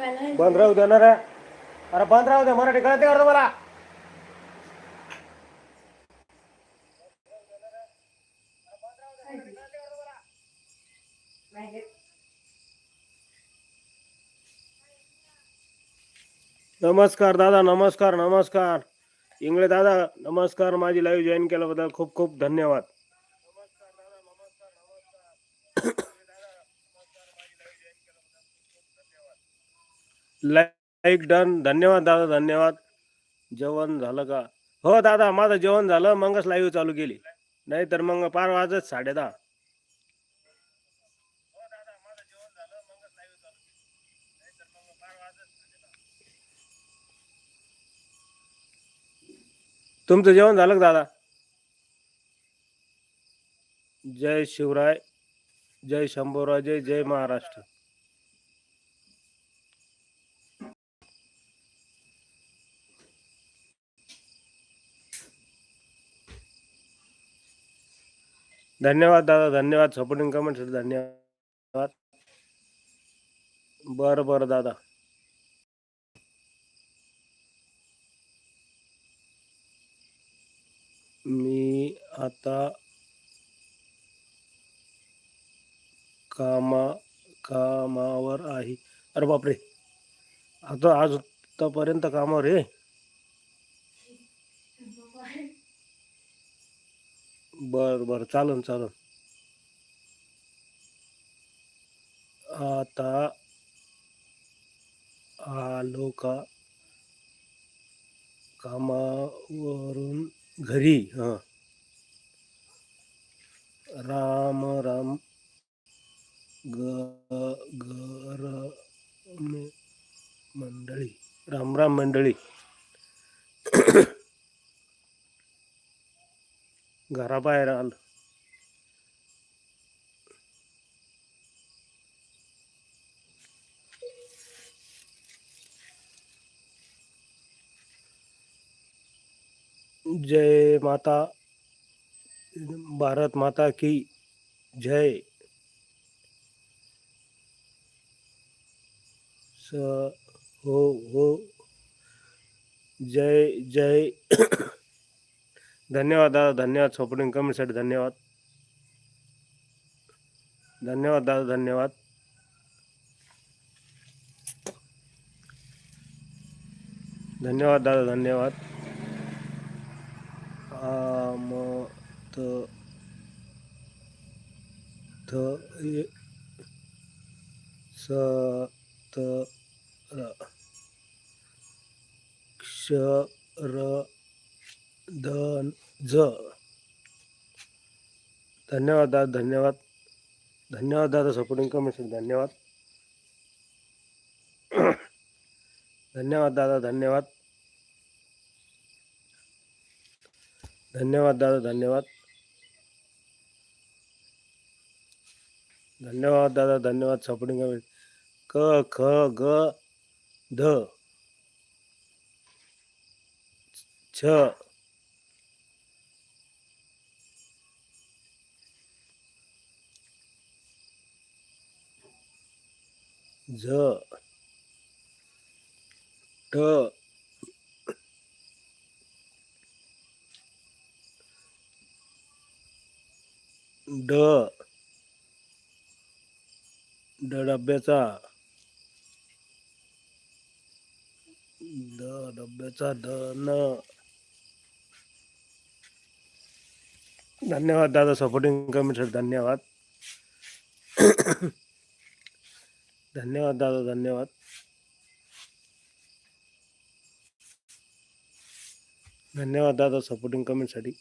बंद राहू दे ना रे अरे बंद राहू दे मराठी कळते का तुम्हाला नमस्कार दादा नमस्कार नमस्कार. इंगळे दादा नमस्कार. माझी लाईव्ह जॉईन केल्याबद्दल खूप खूप धन्यवाद. लाईक डन धन्यवाद दादा धन्यवाद. जेवण झालं का? हो दादा माझं जेवण झालं. मगच लाईव्ह चालू केली. नाहीतर मग पार वाजत साडे दहा. तुमचं जेवण झालं का दादा? जय शिवराय जय शंभूराजे जय महाराष्ट्र. धन्यवाद दादा धन्यवाद. सपोर्टिंग कमेंट धन्यवाद. बरं बरं दादा. मी आता कामा कामावर आहे. अरे बापरे. आता आज आतापर्यंत कामावर आहे? बर बर. चालन चालन. आता आलो का? कामावरून घरी. हां. राम राम. ग गर मंडळी. राम राम मंडळी. घराबाहेर आलं. जय माता भारत माता की जय। स हो हो। जय जय। धन्यवाद दादा धन्यवाद सपोर्टिंग कमेंटसाठी धन्यवाद. धन्यवाद दादा धन्यवाद. धन्यवाद दादा धन्यवाद. आमत थ ए- धन ज. धन्यवाद दादा धन्यवाद. धन्यवाद दादा सपोर्टिंग कमेंट धन्यवाद. धन्यवाद दादा धन्यवाद. धन्यवाद दादा धन्यवाद. धन्यवाद दादा धन्यवाद सपोर्टिंग कमेंट क ख ग ध. छ झ ट ड ड डब्याचा द डब्याचा द न. धन्यवाद दादा सपोर्टिंग कमेंट धन्यवाद. धन्यवाद दादा धन्यवाद. धन्यवाद दादा सपोर्टिंग कमेंटसाठी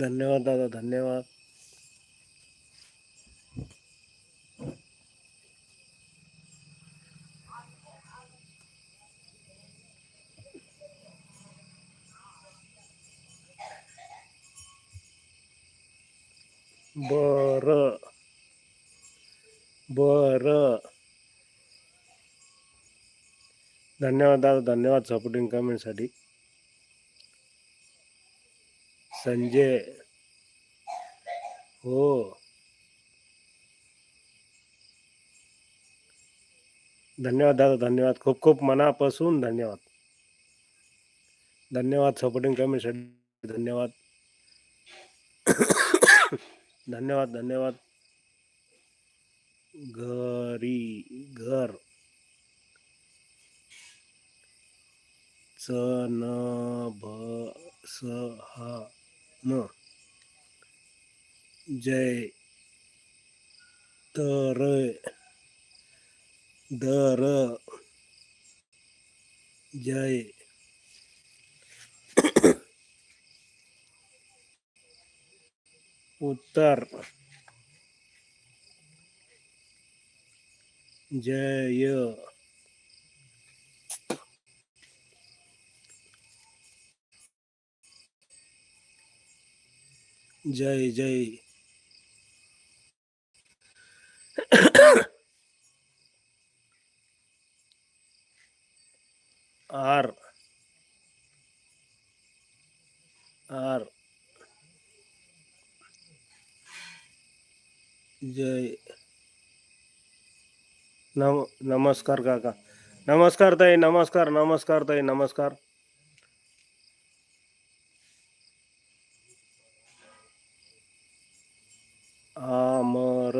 धन्यवाद दादा धन्यवाद. बर. बर. धन्यवाद दादा धन्यवाद सपोर्टिंग कमेंटसाठी संजय. हो. धन्यवाद दादा धन्यवाद. खूप खूप मनापासून धन्यवाद. धन्यवाद सपोर्टिंग कमेंटसाठी धन्यवाद. धन्यवाद धन्यवाद. घरी घर. च न भ स ह न जय तर दर. जय. उत्तर। जय। जय जय। आर। जय। नम, नमस्कार काका। नमस्कार ताई, नमस्कार नमस्कार ताई, नमस्कार। आमर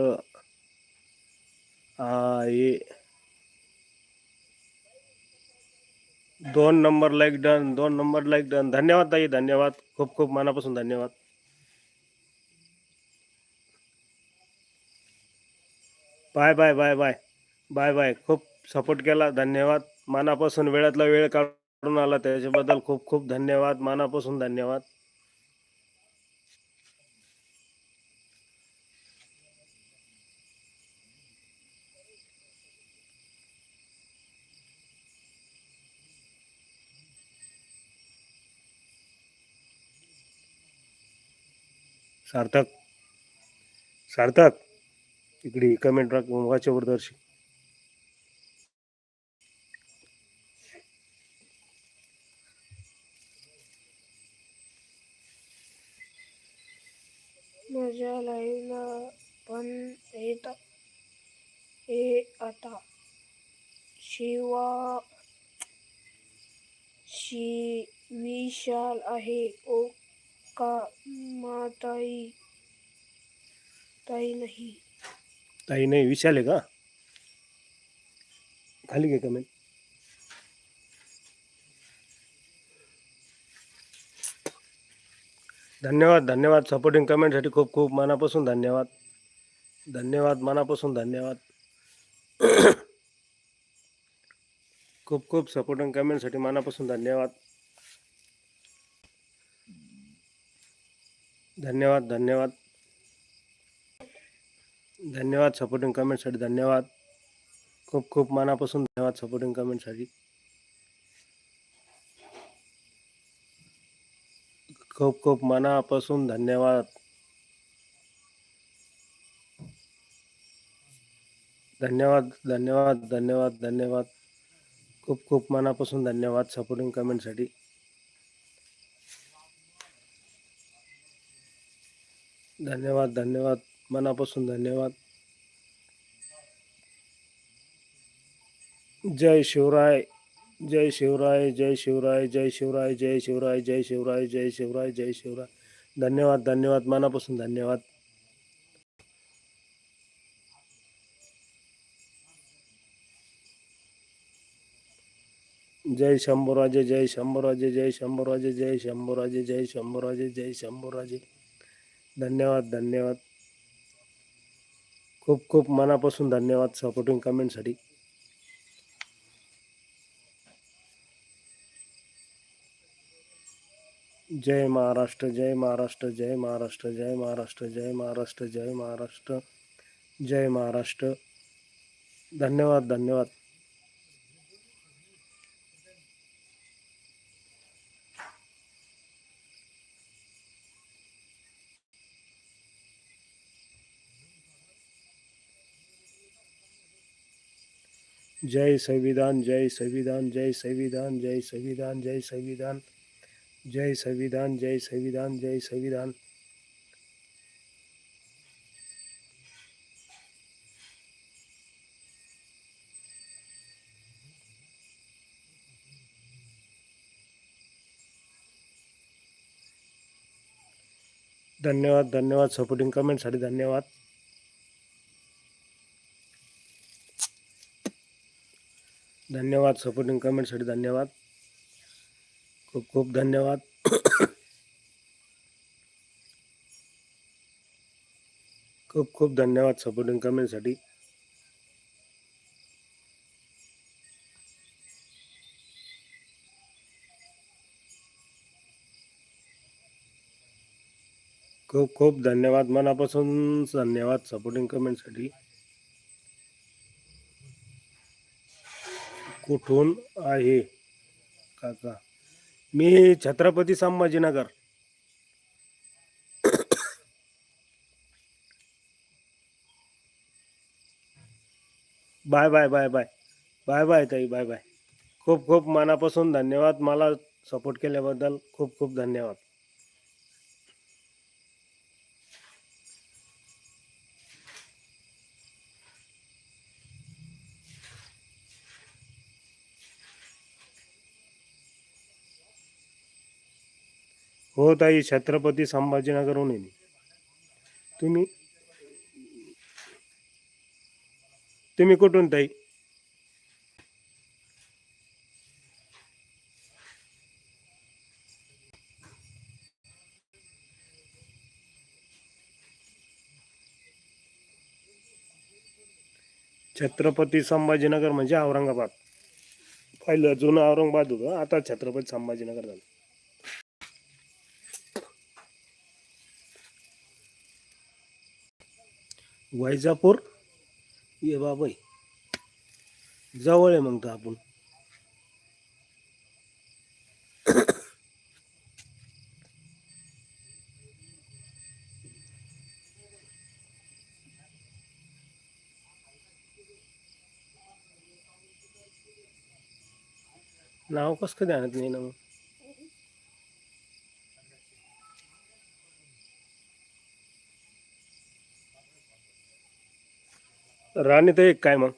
आहे दोन नंबर लाईक डन दोन नंबर लाईक डन धन्यवाद ताई, धन्यवाद. खूप खूप मनापासून धन्यवाद. Bye bye bye bye. Bye bye. खूप सपोर्ट केला. धन्यवाद. मनापासून वेळातला वेळ काढून आला. त्याच्याबद्दल खूप खूप धन्यवाद. मनापासून धन्यवाद. सार्थक. सार्थक. इकडे कमेंट वाचवर दर्शी माझ्या लाईव्हला पण येत हे आता. शिवा शि विशाल आहे. ओ का माताई ताई नाही. ताई नाही विशाल आहे का? खाली घे कमेंट धन्यवाद धन्यवाद. सपोर्टिंग कमेंटसाठी खूप खूप मनापासून धन्यवाद. धन्यवाद मनापासून धन्यवाद. खूप खूप सपोर्टिंग कमेंटसाठी मनापासून धन्यवाद. धन्यवाद धन्यवाद. धन्यवाद सपोर्टिंग कमेंटसाठी धन्यवाद. खूप खूप मनापासून धन्यवाद सपोर्टिंग कमेंटसाठी खूप खूप मनापासून धन्यवाद. धन्यवाद धन्यवाद धन्यवाद धन्यवाद. खूप खूप मनापासून धन्यवाद सपोर्टिंग कमेंटसाठी धन्यवाद धन्यवाद. मनापासून धन्यवाद. जय शिवराय जय शिवराय जय शिवराय जय शिवराय जय शिवराय जय शिवराय जय शिवराय जय शिवराय. धन्यवाद धन्यवाद मनापासून धन्यवाद. जय शंभूराजे जय शंभूराजे जय शंभूराजे जय शंभूराजे जय शंभूराजे जय शंभूराजे. धन्यवाद धन्यवाद. खूप खूप मनापासून धन्यवाद सपोर्टिंग कमेंटसाठी जय महाराष्ट्र जय महाराष्ट्र जय महाराष्ट्र जय महाराष्ट्र जय महाराष्ट्र जय महाराष्ट्र जय महाराष्ट्र. धन्यवाद धन्यवाद. जय संविधान जय संविधान जय संविधान जय संविधान जय संविधान जय संविधान जय संविधान जय संविधान। धन्यवाद धन्यवाद सपोर्टिंग कमेंटसाठी धन्यवाद। धन्यवाद. सपोर्टिंग कमेंटसाठी धन्यवाद. खूप खूप धन्यवाद. खूप खूप धन्यवाद सपोर्टिंग कमेंटसाठी खूप खूप धन्यवाद. मनापासून धन्यवाद सपोर्टिंग कमेंटसाठी कुठून आहे? काका. मी Chhatrapati Sambhajinagar. Bye bye bye bye. Bye bye ताई बाय बाय. खूप खूप मनापासून धन्यवाद. मला सपोर्ट केल्याबद्दल खूप खूप धन्यवाद. हो ताई छत्रपती संभाजीनगरहून येणे तुम्ही? तुम्ही कुठून ताई? छत्रपती संभाजीनगर म्हणजे औरंगाबाद. पहिलं जुनं औरंगाबाद होतं आता छत्रपती संभाजीनगर झालं. वैजापूर ये बाबाई. जवळ आहे मग तर आपण. नाव कसं काय ध्यानात नाही ना मग? राणी तर एक काय मग?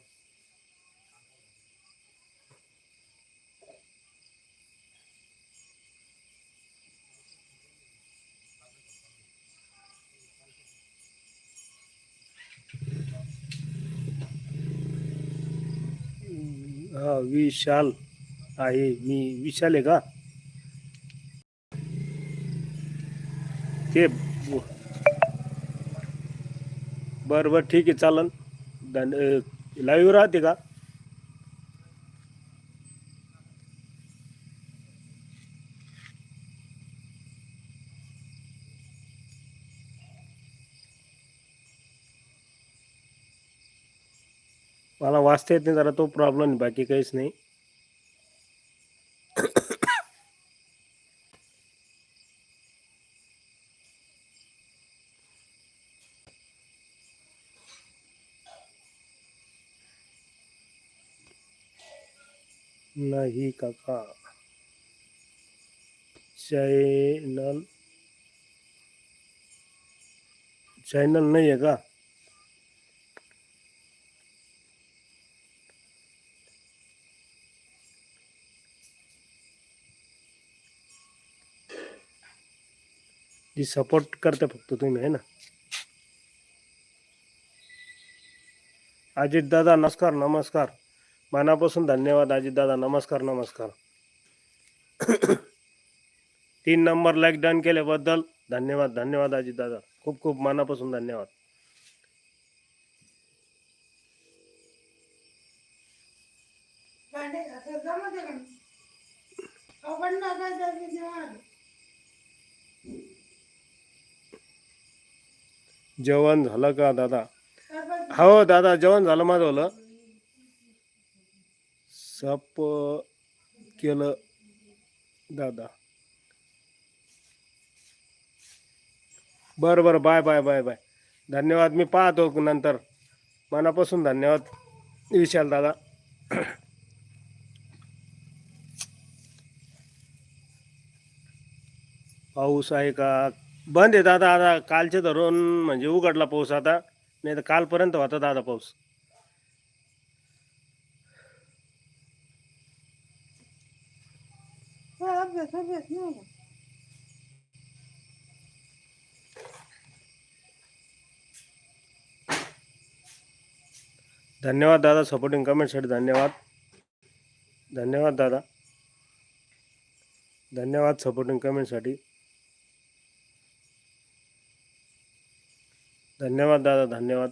हा विशाल आहे. मी विशाल आहे का? ते बरं बरं ठीक आहे चालन. धन लाईव्ह राहते का मला वाचता येत नाही जरा तो प्रॉब्लेम बाकी काहीच नाही नाही काका। चैनल चैनल नहीं है का? जी सपोर्ट करते फक्त तुम्ही आहे ना। अजित दादा, नमस्कार नमस्कार। मनापासून धन्यवाद अजित दादा नमस्कार नमस्कार. तीन नंबर लाईक डन केल्याबद्दल धन्यवाद धन्यवाद अजित दादा खूप खूप मनापासून धन्यवाद. जेवण. झालं का दादा? हो दादा जेवण झालं माझं साप केलं. दादा. बरं बरं. Bye bye bye bye. धन्यवाद. मी पाहतो नंतर. मनापासून धन्यवाद. विशाल दादा. पाऊस आहे का? बंद आहे दादा. आता कालचे धरून म्हणजे उघडला पाऊस आता. नाही तर कालपर्यंत होता दादा पाऊस. धन्यवाद दादा सपोर्टिंग कमेंटसाठी धन्यवाद. धन्यवाद दादा. धन्यवाद सपोर्टिंग कमेंटसाठी धन्यवाद दादा धन्यवाद.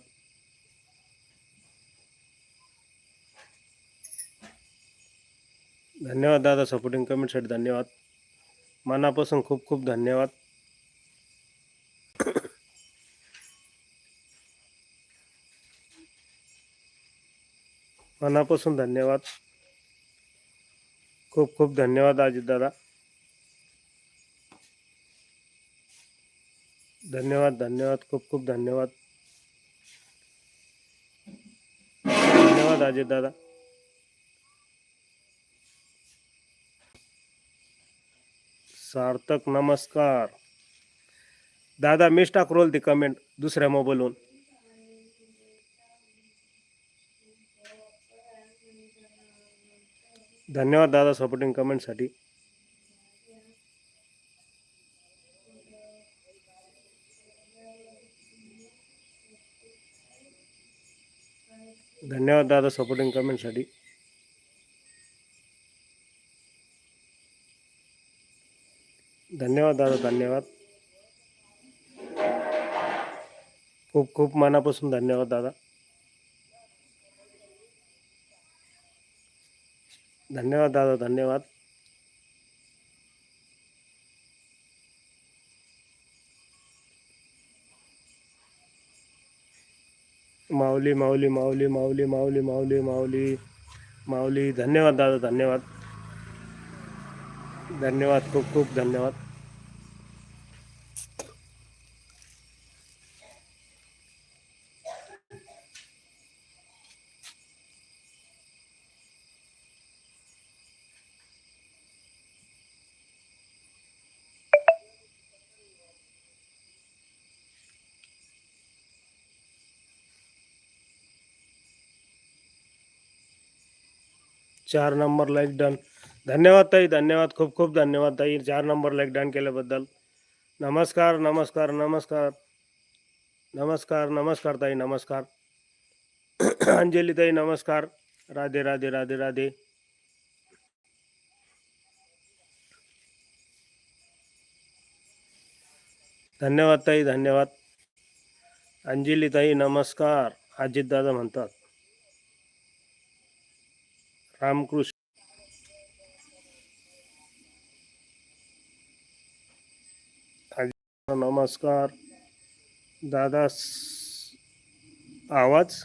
धन्यवाद दादा सपोर्टिंग कमेंटसाठी धन्यवाद. मनापासून खूप खूप धन्यवाद. मनापासून धन्यवाद. खूप खूप धन्यवाद अजित दादा. धन्यवाद धन्यवाद खूप खूप धन्यवाद. धन्यवाद अजित दादा. सार्थक नमस्कार. दादा मीच टाकरोल ती कमेंट दुसऱ्या मोबाईलवरून धन्यवाद दादा सपोर्टिंग कमेंटसाठी धन्यवाद दादा सपोर्टिंग कमेंटसाठी धन्यवाद दादा धन्यवाद. खूप खूप मनापासून धन्यवाद दादा. धन्यवाद दादा धन्यवाद. माऊली माऊली माऊली माऊली माऊली माऊली माऊली माऊली. धन्यवाद दादा धन्यवाद. धन्यवाद खूप खूप धन्यवाद. चार नंबर लाईक डन धन्यवाद ताई धन्यवाद खूप खूप धन्यवाद ताई. चार नंबर लाईक डन केल्याबद्दल. नमस्कार नमस्कार नमस्कार. नमस्कार नमस्कार ताई नमस्कार. अंजली ताई नमस्कार. राधे राधे राधे राधे. धन्यवाद ताई धन्यवाद. अंजली ताई नमस्कार. अजित दादा म्हणतात. रामकृष्ण। नमस्कार। दादा आवाज़?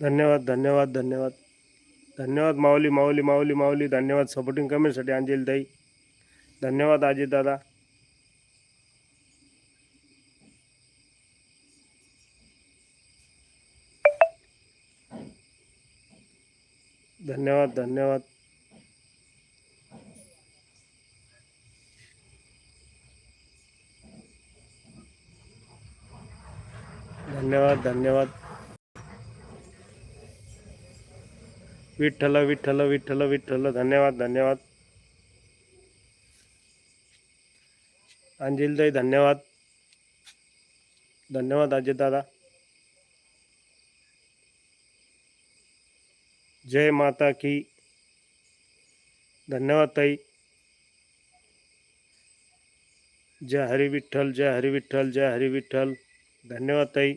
धन्यवाद धन्यवाद धन्यवाद। धन्यवाद, माऊली माऊली माऊली माऊली, धन्यवाद सपोर्टिंग कमेंटसाठी अंजली ताई। धन्यवाद अजित दादा. धन्यवाद धन्यवाद. धन्यवाद धन्यवाद. विठ्ठल विठ्ठल विठ्ठल विठ्ठल धन्यवाद धन्यवाद. अंजलीताई धन्यवाद. धन्यवाद अजय दादा. जय माता की. धन्यवाद ताई. जय हरी विठ्ठल जय हरी विठ्ठल जय हरी विठ्ठल. धन्यवाद ताई.